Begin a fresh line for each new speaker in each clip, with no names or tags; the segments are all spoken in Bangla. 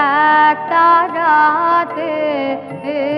এক তারাতে এ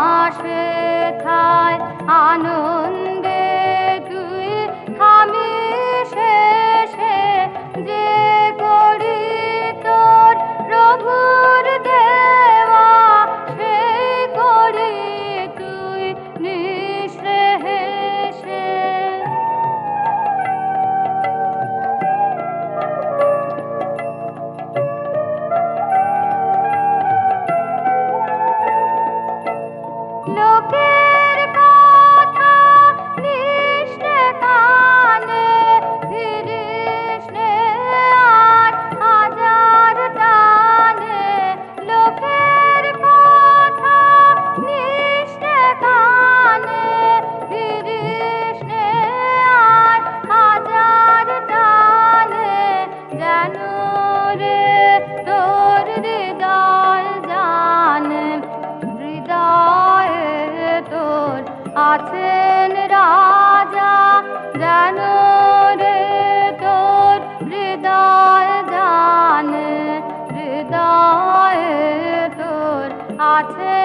হাসে আনন্দ হৃদয় তোর আছে